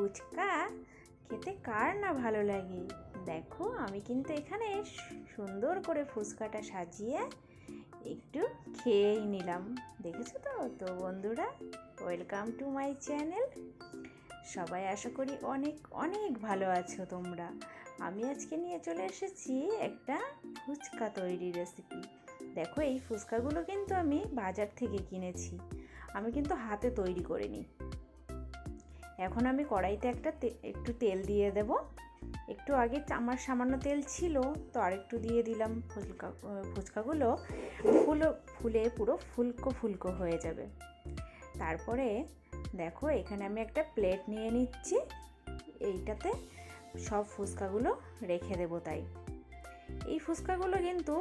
ফুচকা খেতে কার না ভালো লাগে? দেখো, আমি কিন্তু এখানে সুন্দর করে ফুচকাটা সাজিয়ে একটু খেয়েই নিলাম। দেখেছ তো? তো বন্ধুরা ওয়েলকাম টু মাই চ্যানেল সবাই আশা করি অনেক অনেক ভালো আছো তোমরা। আমি আজকে নিয়ে চলে এসেছি একটা ফুচকা তৈরির রেসিপি দেখো, এই ফুচকাগুলো কিন্তু আমি বাজার থেকে কিনেছি। আমি কিন্তু হাতে তৈরি করিনি। এখন আমি কড়াইতে একটা একটু তেল দিয়ে দেব। একটু আগে আমার সামান্য তেল ছিল, তো আরেকটু দিয়ে দিলাম ফুচকা ফুচকাগুলো। ফুলো, ফুলে পুরো ফুলকো ফুলকো হয়ে যাবে। তারপরে দেখো, এখানে আমি একটা প্লেট নিয়ে নিচ্ছি। এইটাতে সব ফুচকাগুলো রেখে দেবো তাই। এই ফুচকাগুলো কিন্তু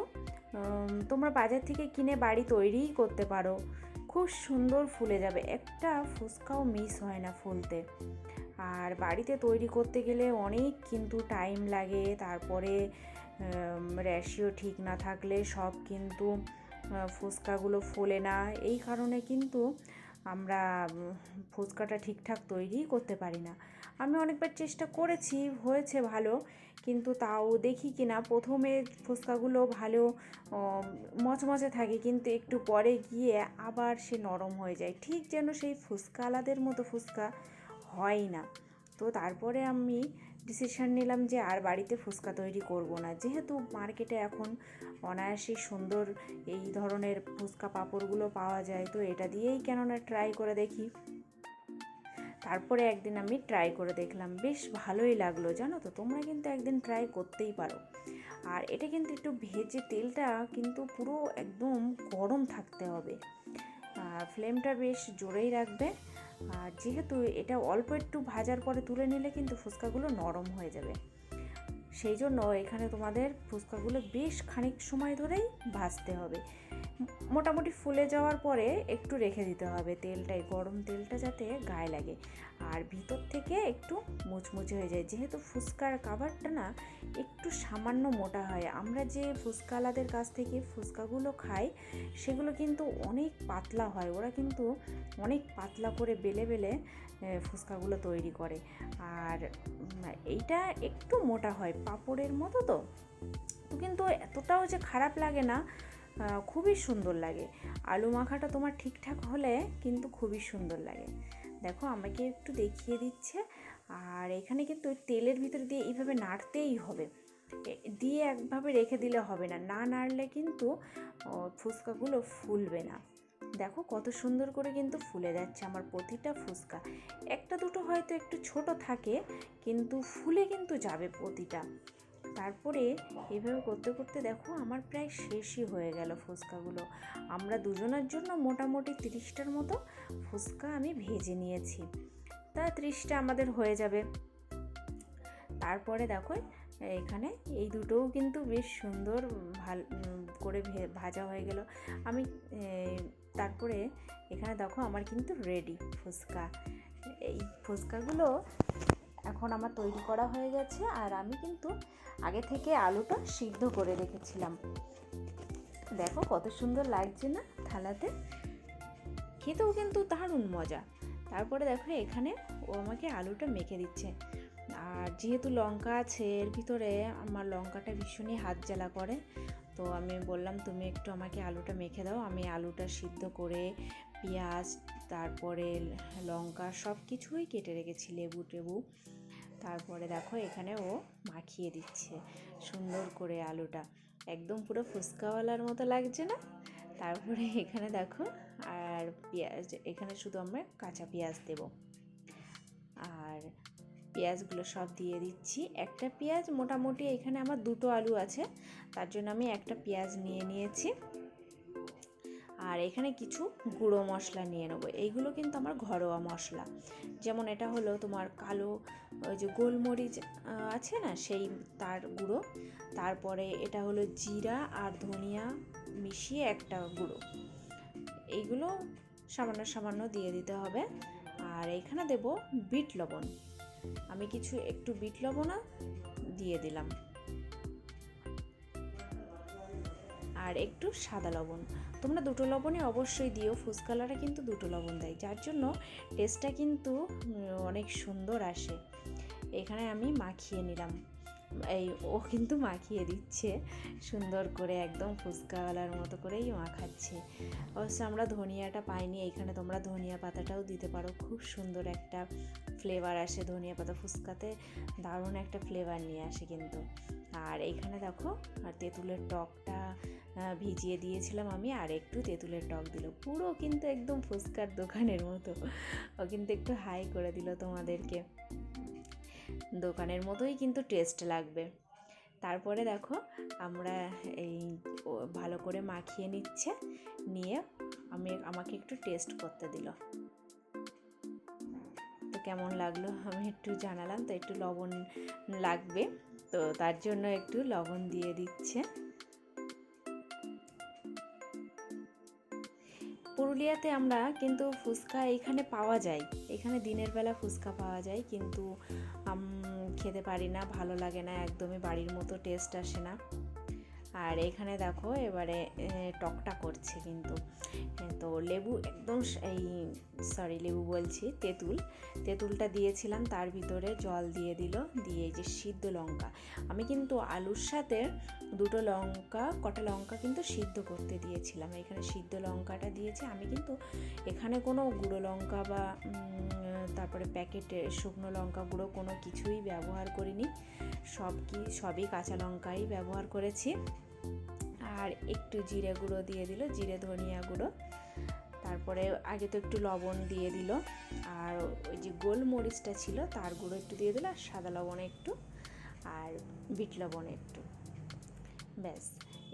তোমরা বাজার থেকে কিনে বাড়ি তৈরিই করতে পারো। খুব সুন্দর ফুলে যাবে। একটা ফুচকাও মিস হয় না ফুলতে। আর বাড়িতে তৈরি করতে গেলে অনেক কিন্তু টাইম লাগে। তারপরে র্যাশিও ঠিক না থাকলে সব কিন্তু ফুচকাগুলো ফোলে না। এই কারণে কিন্তু আমরা ফুচকাটা ঠিকঠাক তৈরিই করতে পারি না। আমি অনেকবার চেষ্টা করেছি, হয়েছে ভালো। কিন্তু তাও দেখি কি না প্রথমে ফুচকাগুলো ভালো মচমচে থাকে কিন্তু একটু পরে গিয়ে আবার সে নরম হয়ে যায়। ঠিক যেন সেই ফুচকা আলাদের মতো ফুচকা হয় না। তো তারপরে আমি ডিসিশান নিলাম যে আর বাড়িতে ফুচকা তৈরি করব না। যেহেতু মার্কেটে এখন অনায়াসেই সুন্দর এই ধরনের ফুচকা পাঁপড়গুলো পাওয়া যায়, তো এটা দিয়েই কেননা ট্রাই করে দেখি। তারপরে একদিন আমি ট্রাই করে দেখলাম, বেশ ভালোই লাগল জানো তো, তোমরা কিন্তু একদিন ট্রাই করতেই পারো। আর এটা কিন্তু একটু ভেজে তেলটা কিন্তু পুরো একদম গরম থাকতে হবে। ফ্লেমটা বেশ জোরেই রাখবে। আর যেহেতু এটা অল্প একটু ভাজার পরে তুলে নিলে কিন্তু ফুচকাগুলো নরম হয়ে যাবে। সেই জন্য এখানে তোমাদের ফুচকাগুলো বেশ খানিক সময় ধরেই ভাজতে হবে। মোটামুটি ফুলে যাওয়ার পরে একটু রেখে দিতে হবে তেলটাই গরম তেলটা যাতে গায়ে লাগে। আর ভিতর থেকে একটু মুচমুচে হয়ে যায়। যেহেতু ফুচকার কাভারটা না একটু সামান্য মোটা হয়। আমরা যে ফুচকালাদের কাছ থেকে ফুচকাগুলো খাই, সেগুলো কিন্তু অনেক পাতলা হয়। ওরা কিন্তু অনেক পাতলা করে বেলে বেলে ফুচকাগুলো তৈরি করে। আর এইটা একটু মোটা হয়, পাঁপড়ের মতো তো। কিন্তু এতটাও যে খারাপ লাগে না খুবই সুন্দর লাগে। আলু মাখাটা তোমার ঠিকঠাক হলে কিন্তু খুবই সুন্দর লাগে। দেখো আমাকে একটু দেখিয়ে দিচ্ছে। আর এখানে কিন্তু তেলের ভিতরে দিয়ে এইভাবে নাড়তেই হবে। দিয়ে একভাবে রেখে দিলে হবে না। না নাড়লে কিন্তু ফুচকাগুলো ফুলবে না। দেখো কত সুন্দর করে কিন্তু ফুলে যাচ্ছে আমার প্রতিটা ফুচকা। একটা দুটো হয়তো একটু ছোট থাকে, কিন্তু ফুলে কিন্তু যাবে প্রতিটা। তারপরে এভাবে করতে করতে দেখো আমার প্রায় শেষই হয়ে গেল ফুচকাগুলো। আমরা দুজনের জন্য মোটামুটি তিরিশটার মতো ফুচকা আমি ভেজে নিয়েছি। তা ত্রিশটা আমাদের হয়ে যাবে। তারপরে দেখো, এখানে এই দুটোও কিন্তু বেশ সুন্দর ভালো, করে ভাজা হয়ে গেল। আমি তারপরে এখানে দেখো আমার কিন্তু রেডি ফুচকা। এই ফুচকাগুলো এখন আমার তৈরি করা হয়ে গেছে আর আমি কিন্তু আগে থেকে আলুটা সিদ্ধ করে রেখেছিলাম। দেখো কত সুন্দর লাগছে না থালাতে। খেতেও কিন্তু দারুণ মজা। তারপরে দেখো এখানে ও আমাকে আলুটা মেখে দিচ্ছে। আর যেহেতু লঙ্কা আছে, এর ভিতরে আমার লঙ্কাটা ভীষণই হাত জ্বালা করে। তো আমি বললাম, তুমি একটু আমাকে আলুটা মেখে দাও। আমি আলুটা সিদ্ধ করে পেঁয়াজ, তারপরে লঙ্কা সব কিছুই কেটে রেখেছি, লেবু টেবু। তারপরে দেখো এখানে ও মাখিয়ে দিচ্ছে সুন্দর করে আলুটা। একদম পুরো ফুচকাওয়ালার মতো লাগছে না? তারপরে এখানে দেখো আর পেঁয়াজ, এখানে শুধু আমরা কাঁচা পেঁয়াজ দেব। আর পেঁয়াজগুলো সব দিয়ে দিচ্ছি। একটা পেঁয়াজ মোটামুটি এখানে আমার দুটো আলু আছে, তার জন্য আমি একটা পেঁয়াজ নিয়ে নিয়েছি। আর এখানে কিছু গুঁড়ো মশলা নিয়ে নেব। এইগুলো কিন্তু আমার ঘরোয়া মশলা। যেমন এটা হলো তোমার কালো, ওই যে গোলমরিচ আছে না? সেই তার গুঁড়ো। তারপরে এটা হলো জিরা আর ধনিয়া মিশিয়ে একটা গুঁড়ো। এইগুলো সামান্য সামান্য দিয়ে দিতে হবে। আর এখানে দেব বিট লবণ। আমি কিছু একটু বিট লবণও দিয়ে দিলাম। আর একটু সাদা লবণ। তোমরা দুটো লবণই অবশ্যই দিও ফুচকালাটা কিন্তু দুটো লবণ দেয়, যার জন্য টেস্টটা কিন্তু অনেক সুন্দর আসে। এখানে আমি মাখিয়ে নিলাম। এই, ও কিন্তু মাখিয়ে দিচ্ছে। সুন্দর করে একদম ফুচকাওয়ালার মতো করেই মাখাচ্ছে। অবশ্য আমরা ধনিয়াটা পাইনি, এইখানে তোমরা ধনিয়া পাতাটাও দিতে পারো। খুব সুন্দর একটা ফ্লেভার আসে ধনিয়া পাতা ফুচকাতে। দারুণ একটা ফ্লেভার নিয়ে আসে কিন্তু। আর এইখানে দেখো, আর তেঁতুলের টকটা ভিজিয়ে দিয়েছিলাম আমি, আর একটু তেঁতুলের টক দিল। পুরো কিন্তু একদম ফুচকার দোকানের মতো। ও কিন্তু একটু হাই করে দিল তোমাদেরকে। দোকানের মতোই কিন্তু টেস্ট লাগবে। তারপরে দেখো আমরা এই ভালো করে মাখিয়ে নিচ্ছে, নিয়ে আমি আমাকে একটু টেস্ট করতে দিল। তো কেমন লাগল আমি একটু জানালাম, তো একটু লবণ লাগবে, তো তার জন্য একটু লবণ দিয়ে দিচ্ছে। পুরুলিয়াতে আমরা কিন্তু ফুচকা এখানে পাওয়া যায়। এখানে দিনের বেলা ফুচকা পাওয়া যায় কিন্তু খেতে পারি না, ভালো লাগে না, একদমই বাড়ির মতো টেস্ট আসে না। আর এখানে দেখো এবারে টকটা করছে কিন্তু। তো লেবু একদম এই সরি লেবু বলছি, তেঁতুল। তেঁতুলটা দিয়েছিলাম, তার ভিতরে জল দিয়ে দিল, দিয়ে এই যে সিদ্ধ লঙ্কা। আমি কিন্তু আলুর সাথে দুটো লঙ্কা, কটা লঙ্কা কিন্তু সিদ্ধ করতে দিয়েছিলাম। এখানে সিদ্ধ লঙ্কাটা দিয়েছি। আমি কিন্তু এখানে কোনো গুঁড়ো লঙ্কা বা তারপরে প্যাকেটে শুকনো লঙ্কা গুঁড়ো কোনো কিছুই ব্যবহার করিনি। সব কি, সবই কাঁচা লঙ্কাই ব্যবহার করেছি। আর একটু জিরে গুঁড়ো দিয়ে দিল জিরে ধনিয়া গুঁড়ো। তারপরে আগে তো একটু লবণ দিয়ে দিল আর ওই যে গোলমরিচটা ছিল তার গুঁড়ো একটু দিয়ে দিল আর সাদা লবণ একটু আর বিট লবণ একটু। ব্যাস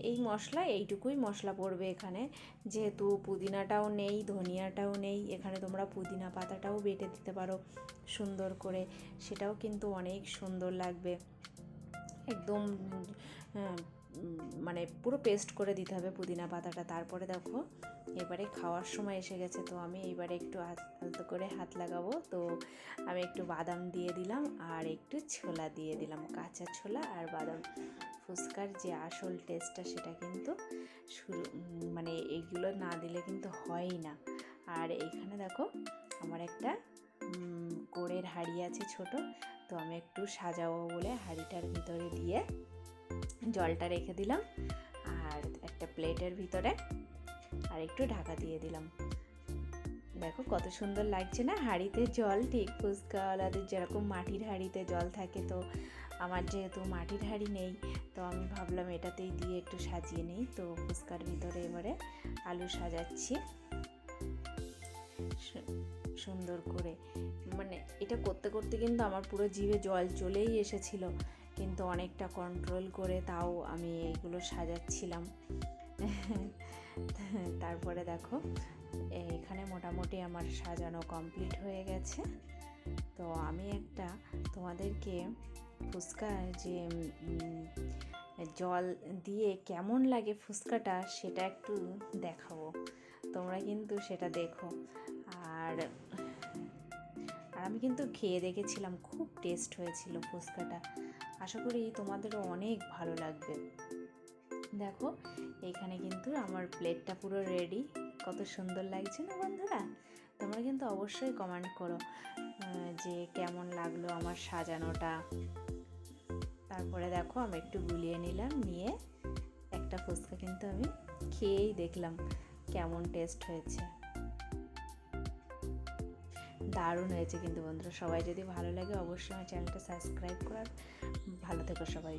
এই মশলা এইটুকুই মশলা পড়বে এখানে। যেহেতু পুদিনাটাও নেই ধনিয়াটাও নেই এখানে তোমরা পুদিনা পাতাটাও বেটে দিতে পারো সুন্দর করে সেটাও কিন্তু অনেক সুন্দর লাগবে। একদম হ্যাঁ, মানে পুরো পেস্ট করে দিতে হবে পুদিনা পাতাটা। তারপরে দেখো, এবারে খাওয়ার সময় এসে গেছে, তো আমি এইবারে একটু আলতো করে হাত লাগাবো। তো আমি একটু বাদাম দিয়ে দিলাম আর একটু ছোলা দিয়ে দিলাম। কাঁচা ছোলা আর বাদাম। ফুচকার যে আসল টেস্টটা সেটা কিন্তু শুরু মানে এইগুলো না দিলে কিন্তু হয়ই না। আর এইখানে দেখো, আমার একটা গোড়ের হাঁড়ি আছে ছোট, তো আমি একটু সাজাবো বলে হাঁড়িটার ভিতরে দিয়ে জলটা রেখে দিলাম আর একটা প্লেটের ভিতরে আর একটু ঢাকা দিয়ে দিলাম। দেখো কত সুন্দর লাগছে না? হাঁড়িতে জল, ঠিক ফুচকাওয়ালাদের যেরকম মাটির হাঁড়িতে জল থাকে, তো আমার যেহেতু মাটির হাঁড়ি নেই, তো আমি ভাবলাম এটাতেই দিয়ে একটু সাজিয়ে নিই। তো ফুচকার ভিতরে এবারে আলু সাজাচ্ছি। সুন্দর করে। মানে এটা করতে করতে কিন্তু আমার পুরো জিভে জল চলেই এসেছিল। কিন্তু অনেকটা কন্ট্রোল করে তাও আমি এইগুলো সাজাচ্ছিলাম। তারপরে দেখো, এখানে মোটামুটি আমার সাজানো কমপ্লিট হয়ে গেছে। তো আমি একটা তোমাদেরকে ফুচকা যে জল দিয়ে কেমন লাগে ফুচকাটা সেটা একটু দেখাবো। তোমরা কিন্তু সেটা দেখো। আর আর আমি কিন্তু খেয়ে দেখেছিলাম, খুব টেস্ট হয়েছিল ফুচকাটা। আশা করি তোমাদেরও অনেক ভালো লাগবে। দেখো, এখানে কিন্তু আমার প্লেটটা পুরো রেডি কত সুন্দর লাগছে না বন্ধুরা? তোমরা কিন্তু অবশ্যই কমেন্ট করো যে কেমন লাগল আমার সাজানোটা। তারপরে দেখো, আমি একটু গুলিয়ে নিলাম, নিয়ে একটা ফুচকা কিন্তু আমি খেয়েই দেখলাম কেমন টেস্ট হয়েছে। দারুণ হয়েছে কিন্তু বন্ধুরা। সবাই যদি ভালো লাগে, অবশ্যই আমার চ্যানেলটা সাবস্ক্রাইব করার ভালো থেকো সবাই।